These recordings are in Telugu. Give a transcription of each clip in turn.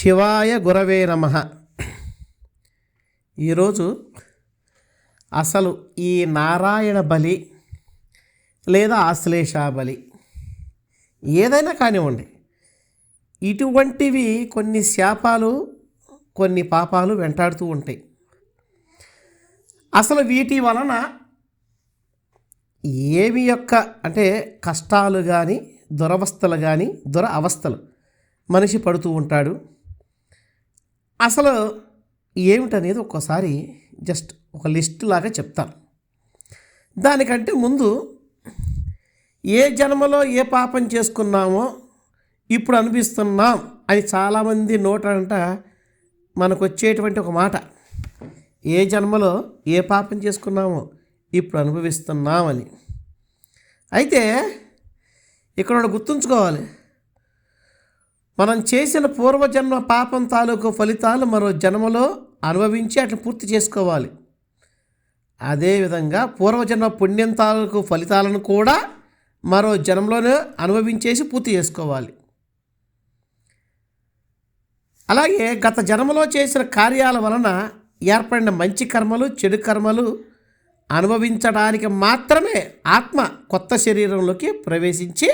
శివాయ గురవే నమ. ఈరోజు అసలు ఈ నారాయణ బలి లేదా ఆశ్లేష బలి ఏదైనా కానివ్వండి ఇటువంటివి కొన్ని శాపాలు కొన్ని పాపాలు వెంటాడుతూ ఉంటాయి. అసలు వీటి వలన ఏమి యొక్క అంటే కష్టాలు కానీ దురవస్థలు కానీ దుర అవస్థలు మనిషి పడుతూ ఉంటాడు. అసలు ఏమిటనేది ఒక్కోసారి జస్ట్ ఒక లిస్ట్ లాగా చెప్తాను. దానికంటే ముందు ఏ జన్మలో ఏ పాపం చేసుకున్నామో ఇప్పుడు అనిపిస్తున్నాం అని చాలామంది నోటంట మనకు వచ్చేటువంటి ఒక మాట. ఏ జన్మలో ఏ పాపం చేసుకున్నామో ఇప్పుడు అనుభవిస్తున్నామని. అయితే ఇక్కడ గుర్తుంచుకోవాలి. మనం చేసిన పూర్వజన్మ పాపం తాలూకు ఫలితాలు మరో జన్మలో అనుభవించి అట్లా పూర్తి చేసుకోవాలి. అదేవిధంగా పూర్వజన్మ పుణ్యం తాలూకు ఫలితాలను కూడా మరో జన్మలోనే అనుభవించేసి పూర్తి చేసుకోవాలి. అలాగే గత జన్మలో చేసిన కార్యాల వలన ఏర్పడిన మంచి కర్మలు చెడు కర్మలు అనుభవించడానికి మాత్రమే ఆత్మ కొత్త శరీరంలోకి ప్రవేశించి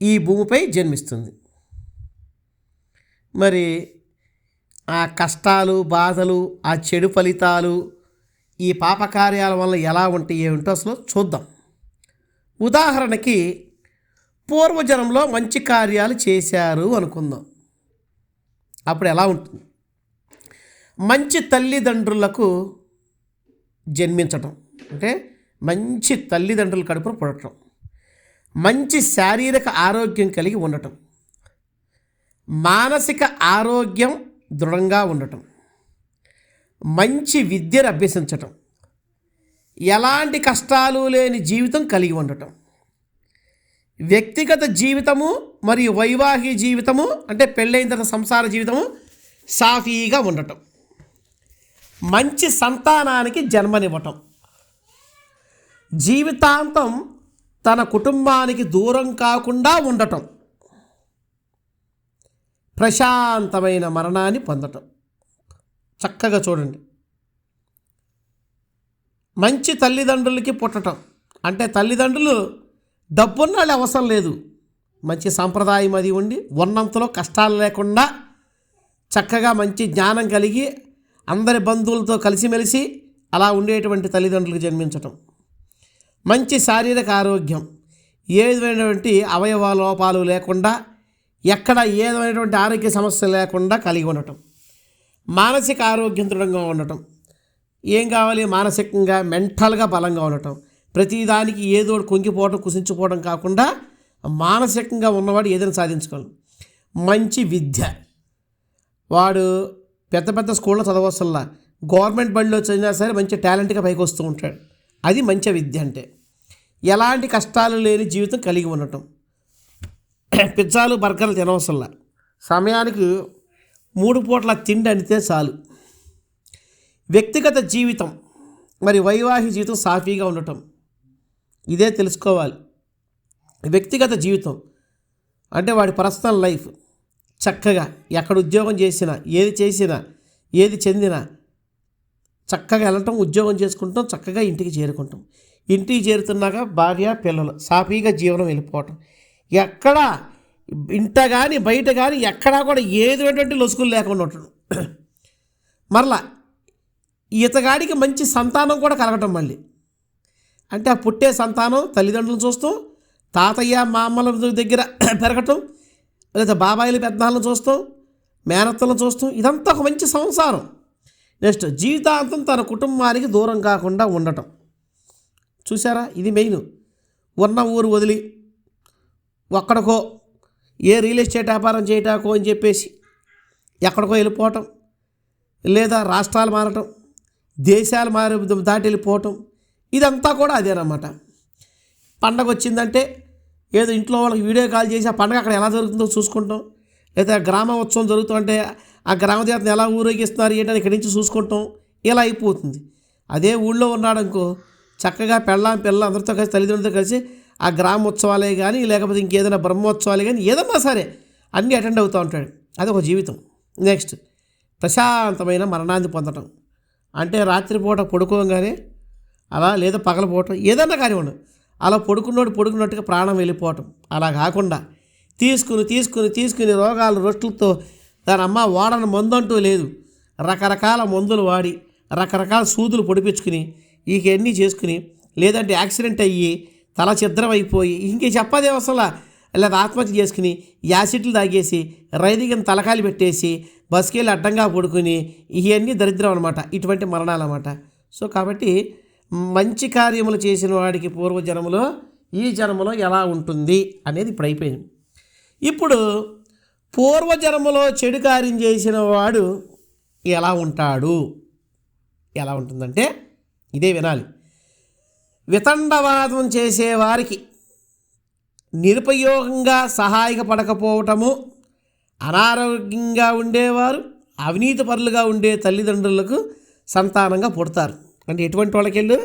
ఈ భూమిపై జన్మిస్తుంది. మరి ఆ కష్టాలు బాధలు ఆ చెడు ఫలితాలు ఈ పాపకార్యాల వల్ల ఎలా ఉంటాయి ఏమిటో అసలు చూద్దాం. ఉదాహరణకి పూర్వజనంలో మంచి కార్యాలు చేశారు అనుకుందాం. అప్పుడు ఎలా ఉంటుంది? మంచి తల్లిదండ్రులకు జన్మించటం. అంటే మంచి తల్లిదండ్రుల కడుపున పుడటం మంచి శారీరక ఆరోగ్యం కలిగి ఉండటం. మానసిక ఆరోగ్యం దృఢంగా ఉండటం మంచి విద్యను అభ్యసించటం ఎలాంటి కష్టాలు లేని జీవితం కలిగి ఉండటం వ్యక్తిగత జీవితము మరియు వైవాహిక జీవితము అంటే పెళ్ళైన తర్వాత సంసార జీవితము సాఫీగా ఉండటం మంచి సంతానానికి జన్మనివ్వటం. జీవితాంతం తన కుటుంబానికి దూరం కాకుండా ఉండటం. ప్రశాంతమైన మరణాన్ని పొందటం. చక్కగా చూడండి. మంచి తల్లిదండ్రులకి పుట్టటం. అంటే తల్లిదండ్రులు డబ్బున్న వాళ్ళు అవసరం లేదు. మంచి సాంప్రదాయం అది ఉండి ఉన్నంతలో కష్టాలు లేకుండా చక్కగా మంచి జ్ఞానం కలిగి అందరి బంధువులతో కలిసిమెలిసి అలా ఉండేటువంటి తల్లిదండ్రులకు జన్మించటం. మంచి శారీరక ఆరోగ్యం. ఏ విధమైనటువంటి అవయవ లోపాలు లేకుండా ఎక్కడ ఏదైనటువంటి ఆరోగ్య సమస్య లేకుండా కలిగి ఉండటం. మానసిక ఆరోగ్యం దృఢంగా ఉండటం. ఏం కావాలి? మానసికంగా మెంటల్గా బలంగా ఉండటం. ప్రతిదానికి ఏదో ఒకటి కుంగిపోవడం కుసించిపోవడం కాకుండా మానసికంగా ఉన్నవాడు ఏదైనా సాధించుకోవాలి. మంచి విద్య. వాడు పెద్ద పెద్ద స్కూల్లో చదవసల్లా గవర్నమెంట్ బడిలో చదివినా సరే మంచి టాలెంట్గా పైకి వస్తూ ఉంటాడు. అది మంచి విద్య అంటే. ఎలాంటి కష్టాలు లేని జీవితం కలిగి ఉండటం. పిజ్జాలు బర్గర్లు తినవసరంలా. సమయానికి మూడు పూట్ల తిండి అనితే చాలు. వ్యక్తిగత జీవితం మరి వైవాహిక జీవితం సాఫీగా ఉండటం ఇదే తెలుసుకోవాలి. వ్యక్తిగత జీవితం అంటే వాడి పర్సనల్ లైఫ్. చక్కగా ఎక్కడ ఉద్యోగం చేసినా ఏది చేసినా ఏది చెందినా చక్కగా వెళ్ళటం ఉద్యోగం చేసుకుంటాం చక్కగా ఇంటికి చేరుకుంటాం. ఇంటికి చేరుతున్నాక భార్య పిల్లలు సాఫీగా జీవనం వెళ్ళిపోవటం. ఎక్కడ ఇంట కానీ బయట కానీ ఎక్కడా కూడా ఏదైనటువంటి లొసుకులు లేకుండా ఉంటాడు. మరలా ఇతగాడికి మంచి సంతానం కూడా కలగటం మళ్ళీ. అంటే ఆ పుట్టే సంతానం తల్లిదండ్రులను చూస్తూ తాతయ్య మామల దగ్గర పెరగటం లేదా బాబాయిలు పెద్దనాళ్ళని చూస్తాం మేనత్తలను చూస్తాం ఇదంతా ఒక మంచి సంసారం. నెక్స్ట్ జీవితాంతం తన కుటుంబానికి దూరం కాకుండా ఉండటం. చూసారా ఇది మెయిన్. ఉన్న ఊరు వదిలి ఒక్కడికో ఏ రియల్ ఎస్టేట్ వ్యాపారం చేయటాకో అని చెప్పేసి ఎక్కడికో వెళ్ళిపోవటం లేదా రాష్ట్రాలు మారటం దేశాలు మారి దాటి వెళ్ళిపోవటం ఇదంతా కూడా అదేనమాట. పండగ వచ్చిందంటే ఏదో ఇంట్లో వాళ్ళకి వీడియో కాల్ చేసి ఆ పండగ అక్కడ ఎలా జరుగుతుందో చూసుకుంటాం లేదా గ్రామ ఉత్సవం జరుగుతుంటే ఆ గ్రామ దేవతను ఎలా ఊరేగిస్తున్నారు ఏంటని ఇక్కడి నుంచి చూసుకుంటాం ఇలా అయిపోతుంది. అదే ఊళ్ళో ఉన్నాడు అనుకో చక్కగా పెళ్ళాం పిల్ల అందరితో కలిసి తల్లిదండ్రులతో కలిసి ఆ గ్రామ ఉత్సవాలే కానీ లేకపోతే ఇంకేదైనా బ్రహ్మోత్సవాలే కానీ ఏదన్నా సరే అన్నీ అటెండ్ అవుతూ ఉంటాడు. అది ఒక జీవితం. నెక్స్ట్ ప్రశాంతమైన మరణాన్ని పొందటం. అంటే రాత్రిపూట పడుకోగానే అలా లేదా పగలపోవటం ఏదన్నా కానివ్వండి అలా పడుకున్నోడు పడుకున్నట్టుగా ప్రాణం వెళ్ళిపోవటం. అలా కాకుండా తీసుకుని తీసుకుని తీసుకుని రోగాలు రొట్లతో దాని అమ్మ వాడని మందు అంటూ లేదు. రకరకాల మందులు వాడి రకరకాల సూదులు పొడిపించుకుని ఇవన్నీ చేసుకుని లేదంటే యాక్సిడెంట్ అయ్యి తల ఛిద్రమైపోయి ఇంకే చెప్పదే అసలు లేదా ఆత్మహత్య చేసుకుని యాసిడ్లు తాగేసి రైదిగిన తలకాయలు పెట్టేసి బస్కెళ్ళి అడ్డంగా పడుకుని ఇవన్నీ దరిద్రం అనమాట ఇటువంటి మరణాలు అనమాట సో కాబట్టి మంచి కార్యములు చేసిన వాడికి పూర్వజన్మలో ఈ జన్మలో ఎలా ఉంటుంది అనేది ఇప్పుడు అయిపోయింది. ఇప్పుడు పూర్వజన్మలో చెడు కార్యం చేసిన వాడు ఎలా ఉంటాడు? ఎలా ఉంటుందంటే ఇదే వినాలి. వితండవాదం చేసేవారికి నిరుపయోగంగా సహాయపడకపోవటము అనారోగ్యంగా ఉండేవారు అవినీతి పరులుగా ఉండే తల్లిదండ్రులకు సంతానంగా పుడతారు. అంటే ఎటువంటి వాళ్ళకెళ్ళు?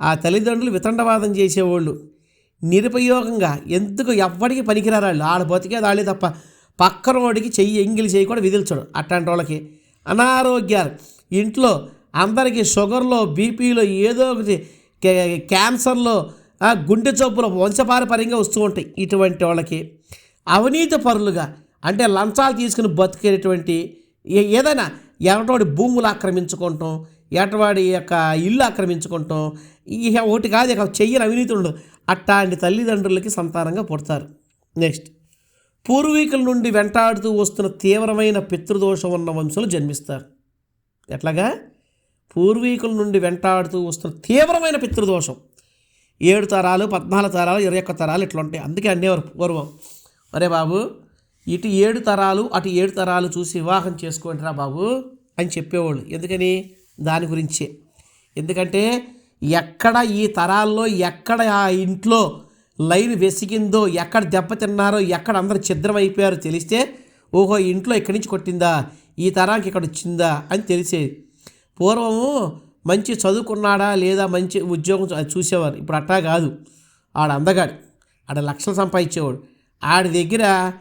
ఆ తల్లిదండ్రులు వితండవాదం చేసేవాళ్ళు. నిరుపయోగంగా ఎందుకు ఎవ్వడికి పనికిరారు వాళ్ళు? ఆడ బతికే వాళ్ళే తప్ప పక్కనోడికి చెయ్యి ఎంగిలి చేయి కూడా విదిల్చడు అట్లాంటి వాళ్ళకి. అనారోగ్యాలు. ఇంట్లో అందరికీ షుగర్లో బీపీలో ఏదో ఒకటి క్యాన్సర్లో గుండె జబ్బులు వంశపారపర్యంగా వస్తూ ఉంటాయి ఇటువంటి వాళ్ళకి. అవినీతి పరులుగా అంటే లంచాలు తీసుకుని బతికేటువంటి ఏదైనా ఎవటోడి భూములు ఆక్రమించుకుంటాం ఎటవాడి యొక్క ఇల్లు ఆక్రమించుకుంటాం ఇక ఒకటి కాదు ఇక చెయ్యని అవినీతులు అట్లాంటి తల్లిదండ్రులకి సంతానంగా పుడతారు. నెక్స్ట్ పూర్వీకుల నుండి వెంటాడుతూ వస్తున్న తీవ్రమైన పితృదోషం ఉన్న వంశులు జన్మిస్తారు. ఎట్లాగా? పూర్వీకుల నుండి వెంటాడుతూ వస్తున్న తీవ్రమైన పితృదోషం. ఏడు తరాలు పద్నాలుగు తరాలు ఇరవై ఒక్క తరాలు ఇట్లా ఉంటాయి అందుకే అనేవారు పూర్వం అరే బాబు ఇటు ఏడు తరాలు అటు ఏడు తరాలు చూసి వివాహం చేసుకోండిరా బాబు అని చెప్పేవాళ్ళు. ఎందుకని? దాని గురించే. ఎందుకంటే ఎక్కడ ఈ తరాల్లో ఎక్కడ ఆ ఇంట్లో లైన్ వెసిగిందో ఎక్కడ దెబ్బతిన్నారో ఎక్కడ అందరు ఛిద్రం అయిపోయారో తెలిస్తే ఓహో ఇంట్లో ఇక్కడి నుంచి కొట్టిందా? ఈ తరానికి ఇక్కడ వచ్చిందా? అని తెలిసేది. పూర్వము మంచి చదువుకున్నాడా లేదా మంచి ఉద్యోగం అది చూసేవారు. ఇప్పుడు అట్టా కాదు. ఆడ అందగాడు. ఆడ లక్షలు సంపాదించేవాడు. ఆడి దగ్గర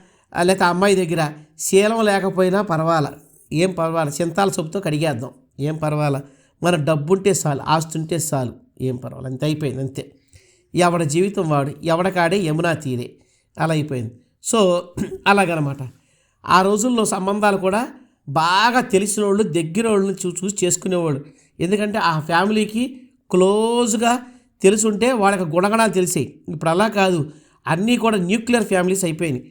లేకపోతే అమ్మాయి దగ్గర శీలం లేకపోయినా పర్వాలా. ఏం పర్వాలా. చింతాల సొప్పుతో కడిగేద్దాం. ఏం పర్వాలా. మన డబ్బుంటే చాలు ఆస్తి ఉంటే చాలు. ఏం పర్వాలేదు అంతే అయిపోయింది అంతే. ఎవడ జీవితం వాడు ఎవడకాడే యమునా తీరే. అలా అయిపోయింది. సో అలాగనమాట. ఆ రోజుల్లో సంబంధాలు కూడా బాగా తెలిసిన వాళ్ళు దగ్గర వాళ్ళని చూ చూసి చేసుకునేవాళ్ళు ఎందుకంటే ఆ ఫ్యామిలీకి క్లోజ్గా తెలుసుంటే వాళ్ళకి గుణగణాలు తెలిసాయి. ఇప్పుడు అలా కాదు. అన్నీ కూడా న్యూక్లియర్ ఫ్యామిలీస్ అయిపోయినాయి.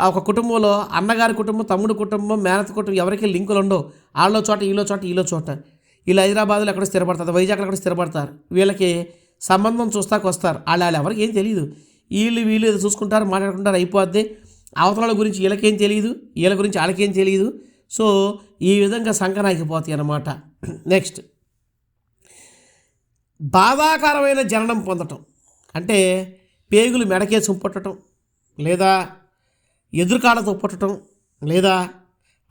ఆ ఒక కుటుంబంలో అన్నగారి కుటుంబం తమ్ముడు కుటుంబం మేనత కుటుంబం ఎవరికి లింకులు ఉండవు. వాళ్ళ చోట ఈలో చోట ఈలో చోట. వీళ్ళు హైదరాబాద్లో ఎక్కడ స్థిరపడతారు వైజాగ్లో ఎక్కడ స్థిరపడతారు. వీళ్ళకి సంబంధం చూస్తాకొస్తారు. వాళ్ళు వాళ్ళు ఎవరికి ఏం తెలియదు వీళ్ళు వీళ్ళు ఏదో చూసుకుంటారు మాట్లాడుకుంటారు అయిపోద్ది. అవతల గురించి వీళ్ళకేం తెలియదు వీళ్ళ గురించి వాళ్ళకేం తెలియదు సో ఈ విధంగా సంకనాకిపోతాయి అన్నమాట. నెక్స్ట్ బాధాకరమైన జననం పొందటం. అంటే పేగులు మెడకేసి పుట్టడం లేదా ఎదురుకాడతో పుట్టడం లేదా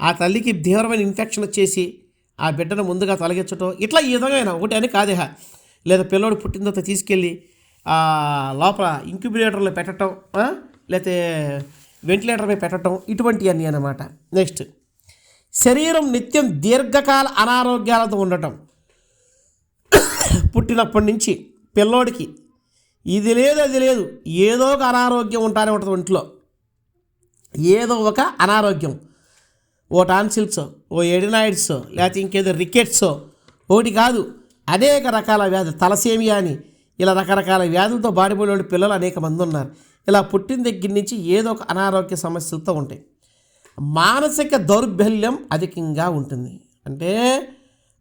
ఆ తల్లికి తీవ్రమైన ఇన్ఫెక్షన్ వచ్చేసి ఆ బిడ్డను ముందుగా తొలగించటం ఇట్లా ఈ విధంగా ఒకటి అని కాదేహ. లేదా పిల్లోడు పుట్టిన తర్వాత తీసుకెళ్ళి లోపల ఇంక్యుబేటర్లో పెట్టడం లేకపోతే వెంటిలేటర్ పెట్టడం ఇటువంటివన్నీ అన్నమాట. నెక్స్ట్ శరీరం నిత్యం దీర్ఘకాల అనారోగ్యాలతో ఉండటం. పుట్టినప్పటి నుంచి పిల్లోడికి ఇది లేదు అది లేదు ఏదో ఒక అనారోగ్యం ఉంటానే ఉంటుంది ఒంట్లో. ఏదో ఒక అనారోగ్యం. ఓ టాన్సిల్స్ ఓ ఎడినాయిడ్స్ లేకపోతే ఇంకేదో రికెట్స్ ఒకటి కాదు అనేక రకాల వ్యాధులు. తలసేమియా అని ఇలా రకరకాల వ్యాధులతో బాడిపోయిన పిల్లలు అనేక మంది ఉన్నారు. ఇలా పుట్టిన దగ్గర నుంచి ఏదో ఒక అనారోగ్య సమస్యలతో ఉంటాయి. మానసిక దౌర్బల్యం అధికంగా ఉంటుంది. అంటే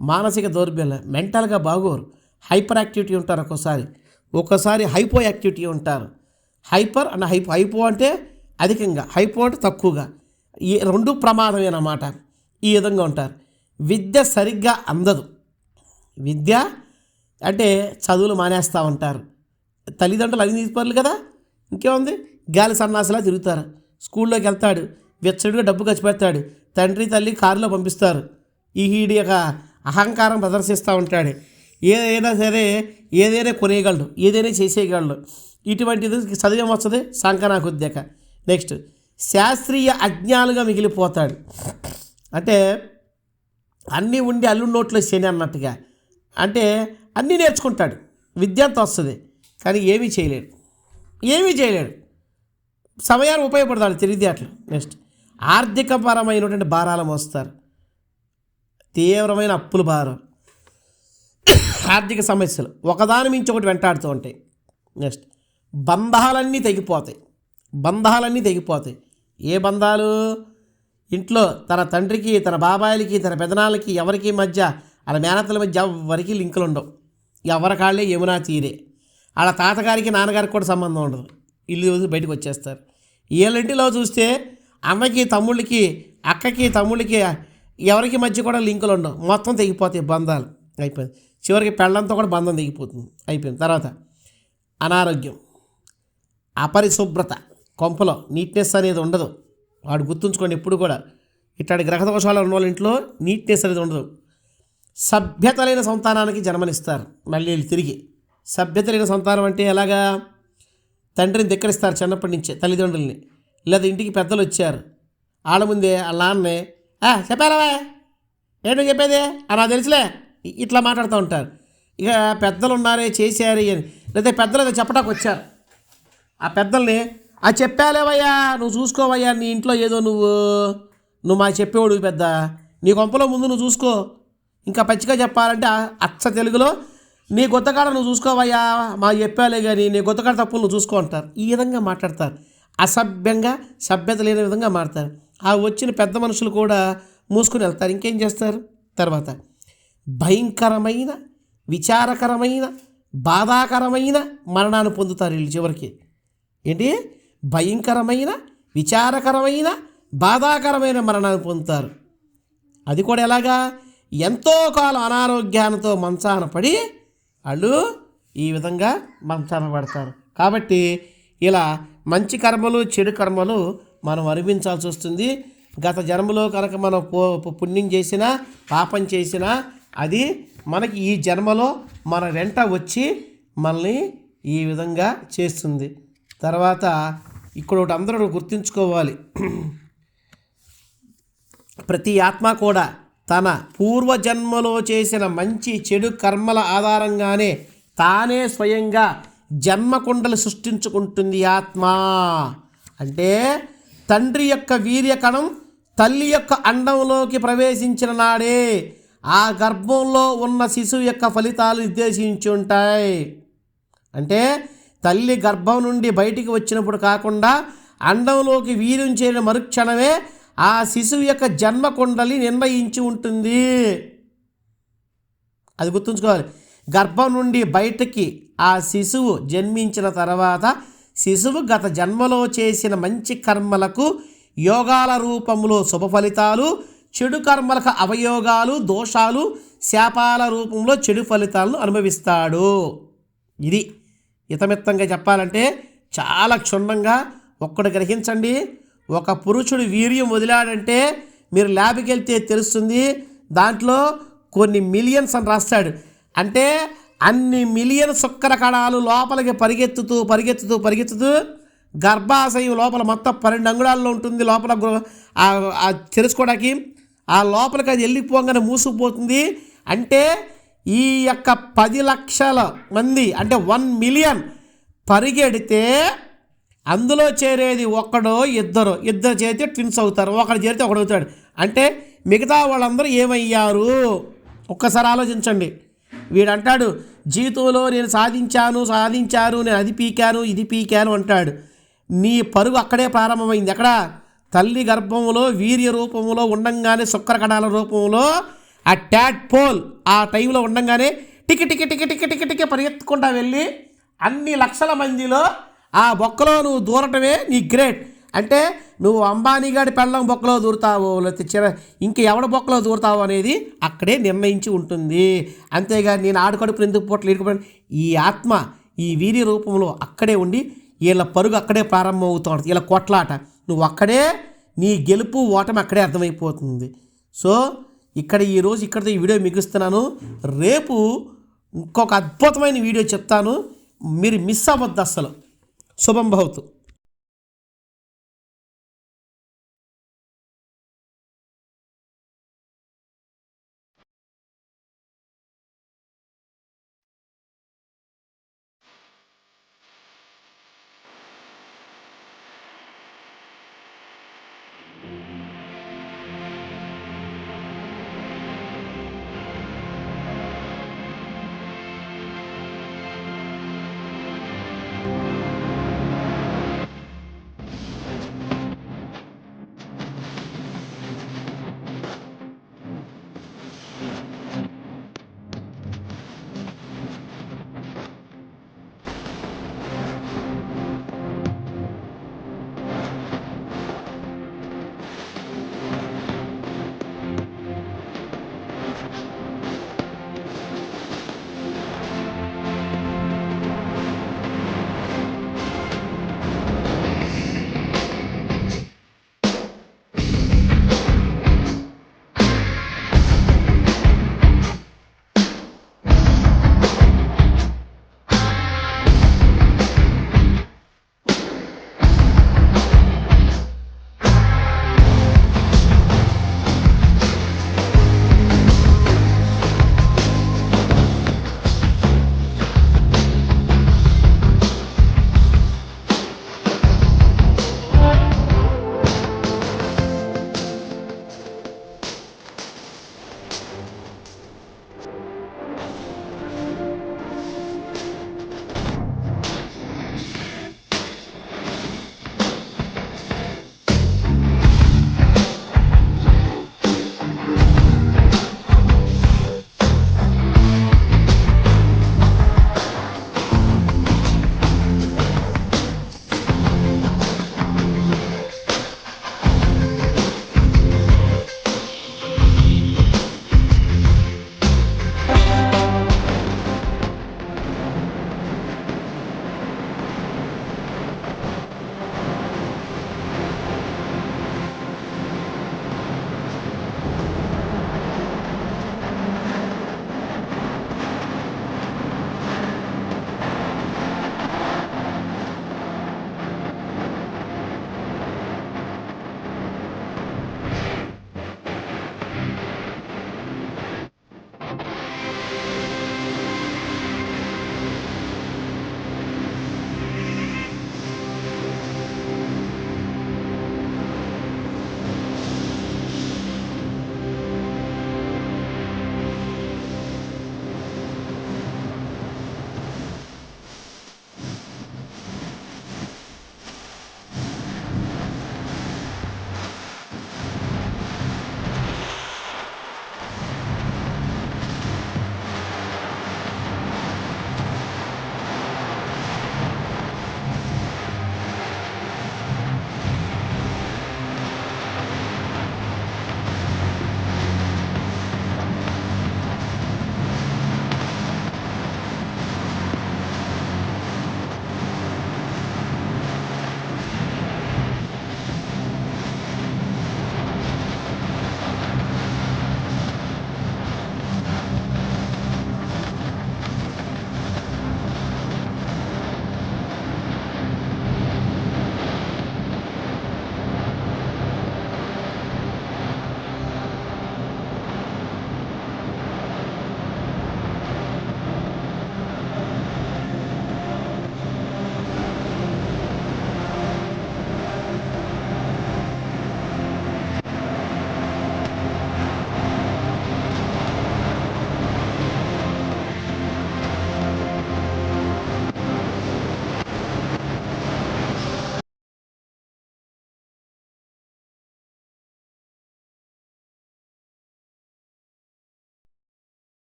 మానసిక దౌర్బల్యం మెంటల్గా బాగోరు. హైపర్ యాక్టివిటీ ఉంటారు ఒక్కోసారి. ఒక్కోసారి హైపో యాక్టివిటీ ఉంటారు. హైపర్ అండ్ హైపో హైపో అంటే అధికంగా హైపో అంటే తక్కువగా. ఈ రెండు ప్రమాదమే అన్నమాట. ఈ విధంగా ఉంటారు. విద్య సరిగ్గా అందదు. విద్య అంటే చదువులు మానేస్తూ ఉంటారు. తల్లిదండ్రులు అవినీతి పనులు కదా. ఇంకేముంది? గాలి సన్నాసిలా తిరుగుతారు. స్కూల్లోకి వెళ్తాడు. వెచ్చడిగా డబ్బు ఖర్చు పెడతాడు. తండ్రి తల్లి కారులో పంపిస్తారు. ఈ ఈడి యొక్క అహంకారం ప్రదర్శిస్తూ ఉంటాడు. ఏదైనా సరే ఏదైనా కొనేయగలడు. ఏదైనా చేసేయగలడు. ఇటువంటిది చదివేం వస్తుంది? సంకనాకు ఉద్దేక నెక్స్ట్ శాస్త్రీయ అజ్ఞానుగా మిగిలిపోతాడు. అంటే అన్నీ ఉండి అల్లు నోట్లో శని అన్నట్టుగా. అంటే అన్నీ నేర్చుకుంటాడు. విద్య వస్తుంది. కానీ ఏమీ చేయలేడు. ఏమీ చేయలేడు. సమయాన్ని ఉపయోగపడతాడు తెలివితేటలు నెక్స్ట్ ఆర్థికపరమైనటువంటి భారాలు మోస్తారు. తీవ్రమైన అప్పుల భారం. ఆర్థిక సమస్యలు. ఒకదాని మించి ఒకటి వెంటాడుతూ ఉంటాయి. నెక్స్ట్ బంధాలన్నీ తెగిపోతాయి. బంధాలన్నీ తెగిపోతాయి. ఏ బంధాలు? ఇంట్లో తన తండ్రికి తన బాబాయిలకి తన పెదనాలకి ఎవరికి మధ్య వాళ్ళ మేనత్తల మధ్య ఎవరికి లింకులు ఉండవు ఎవరి కాళ్ళే యమునా తీరే. వాళ్ళ తాతగారికి నాన్నగారికి కూడా సంబంధం ఉండదు. ఇల్లు వదిలి బయటకు వచ్చేస్తారు. వీళ్ళింటిలో చూస్తే అమ్మకి తమ్ముళ్ళకి అక్కకి తమ్ముళ్ళకి ఎవరికి మధ్య కూడా లింకులు ఉండవు. మొత్తం తెగిపోతాయి బంధాలు. అయిపోయింది. చివరికి పెళ్ళంతో కూడా బంధం తెగిపోతుంది. అయిపోయింది. తర్వాత అనారోగ్యం. అపరిశుభ్రత. కొంపలో నీట్నెస్ అనేది ఉండదు. వాడు గుర్తుంచుకోండి ఎప్పుడు కూడా. ఇట్లాంటి గ్రహ దోషాలు ఉన్న వాళ్ళ ఇంట్లో నీట్నెస్ అనేది ఉండదు. సభ్యత లేని సంతానానికి జన్మనిస్తారు. మళ్ళీ వీళ్ళు తిరిగి. సభ్యత లేని సంతానం అంటే ఎలాగా? తండ్రిని ధిక్కరిస్తారు చిన్నప్పటి నుంచే తల్లిదండ్రుల్ని. లేదా ఇంటికి పెద్దలు వచ్చారు. ఆడ ముందే వాళ్ళ నాన్నే "ఆ, చెప్పాలవా? ఏంటో చెప్పేది? అలా తెలుసులే. ఇట్లా మాట్లాడుతూ ఉంటారు. ఇక పెద్దలు ఉన్నారే చేశారు అని లేదా పెద్దలు ఏదో చెప్పడానికి వచ్చారు. ఆ పెద్దల్ని ఆ చెప్పాలేవయ్యా నువ్వు చూసుకోవయ్యా నీ ఇంట్లో ఏదో నువ్వు నువ్వు మాకు చెప్పేవాడు పెద్ద. నీ కొంపలో ముందు నువ్వు చూసుకో. ఇంకా పచ్చిగా చెప్పాలంటే అచ్చ తెలుగులో నీ గొత్తకాడ నువ్వు చూసుకోవయ్యా మా చెప్పాలే కానీ నీ గొత్తకాడ తప్పులు నువ్వు చూసుకో అంటారు. ఈ విధంగా మాట్లాడతారు. అసభ్యంగా సభ్యత లేని విధంగా మాట్లాడతారు ఆ వచ్చిన పెద్ద మనుషులు కూడా మూసుకుని వెళ్తారు. ఇంకేం చేస్తారు? తర్వాత భయంకరమైన విచారకరమైన బాధాకరమైన మరణాన్ని పొందుతారు వీళ్ళు చివరికి. ఏంటి? భయంకరమైన విచారకరమైన బాధాకరమైన మరణాన్ని పొందుతారు. అది కూడా ఎలాగా? ఎంతో కాలం అనారోగ్యాలతో మంచాన పడి వాళ్ళు ఈ విధంగా మంచాన పడతారు. కాబట్టి ఇలా మంచి కర్మలు చెడు కర్మలు మనం అనిపించాల్సి వస్తుంది. గత జన్మలో కనుక మనం పో- పుణ్యం చేసినా పాపం చేసినా అది మనకి ఈ జన్మలో మన వెంట వచ్చి మనల్ని ఈ విధంగా చేస్తుంది. తర్వాత ఇక్కడ ఒకటి అందరూ గుర్తుంచుకోవాలి. ప్రతి ఆత్మ కూడా తన పూర్వజన్మలో చేసిన మంచి చెడు కర్మల ఆధారంగానే తానే స్వయంగా జన్మకుండలు సృష్టించుకుంటుంది ఆత్మ. అంటే తండ్రి యొక్క వీర్యకణం తల్లి యొక్క అండంలోకి ప్రవేశించిన నాడే ఆ గర్భంలో ఉన్న శిశువు యొక్క ఫలితాలు నిర్దేశించి ఉంటాయి. అంటే తల్లి గర్భం నుండి బయటికి వచ్చినప్పుడు కాకుండా అండంలోకి వీర్యం చేరిన మరుక్షణమే ఆ శిశువు యొక్క జన్మ కుండలి నిర్ణయించి ఉంటుంది. అది గుర్తుంచుకోవాలి. గర్భం నుండి బయటకి ఆ శిశువు జన్మించిన తర్వాత శిశువు గత జన్మలో చేసిన మంచి కర్మలకు యోగాల రూపంలో శుభ ఫలితాలు చెడు కర్మలకు అవయోగాలు దోషాలు శాపాల రూపంలో చెడు ఫలితాలను అనుభవిస్తాడు. ఇది ఇతమిత్తంగా చెప్పాలంటే చాలా క్షుణ్ణంగా ఒక్కడు గ్రహించండి. ఒక పురుషుడు వీర్యం వదిలాడంటే మీరు ల్యాబ్కి వెళ్తే తెలుస్తుంది దాంట్లో కొన్ని మిలియన్స్ అని రాస్తాడు. అంటే అన్ని మిలియన్ సుక్కర కణాలు లోపలికి పరిగెత్తుతూ పరిగెత్తుతూ పరిగెత్తుతూ గర్భాశయం లోపల మొత్తం పన్నెండు అంగుళాల్లో ఉంటుంది. లోపల తెలుసుకోవడానికి ఆ లోపలికి అది వెళ్ళిపోగానే మూసుకుపోతుంది. అంటే ఈ యొక్క పది లక్షల మంది అంటే వన్ మిలియన్ పరిగెడితే అందులో చేరేది ఒక్కడో ఇద్దరు. ఇద్దరు చేరితే ట్విన్స్ అవుతారు. ఒకడు చేరితే ఒకడు అవుతాడు. అంటే మిగతా వాళ్ళందరూ ఏమయ్యారు? ఒక్కసారి ఆలోచించండి. వీడంటాడు జీతంలో నేను సాధించాను సాధించాను నేను అది పీకాను ఇది పీకాను అంటాడు. నీ పరుగు అక్కడే ప్రారంభమైంది. ఎక్కడ? తల్లి గర్భంలో వీర్య రూపంలో ఉండంగానే శుక్ర కణాల రూపంలో ఆ ట్యాట్ పోల్ ఆ టైంలో ఉండంగానే టికి టికి టికి టికి టికి టికి పరిగెత్తుకుంటా వెళ్ళి అన్ని లక్షల మందిలో ఆ బొక్కలో నువ్వు దూరటమే నీ గ్రేట్. అంటే నువ్వు అంబానీ గాడి పెళ్ళం బొక్కలో దూరుతావు లేకపోతే చిర ఇంక ఎవడ బొక్కలో దూరుతావు అనేది అక్కడే నిర్ణయించి ఉంటుంది. అంతేగాని నేను ఆడుకడుపు ఎందుకు పూటలు ఇరుకుపోయాను ఈ ఆత్మ ఈ వీరి రూపంలో అక్కడే ఉండి వీళ్ళ పరుగు అక్కడే ప్రారంభం ఉంటుంది వీళ్ళ కొట్లాట. నువ్వు అక్కడే నీ గెలుపు ఓటమి అక్కడే అర్థమైపోతుంది. సో ఇక్కడ ఈరోజు ఇక్కడితో ఈ వీడియో మిగుస్తున్నాను. రేపు ఇంకొక అద్భుతమైన వీడియో చెప్తాను. మీరు మిస్ అవ్వద్దు అస్సలు శుభం భవతు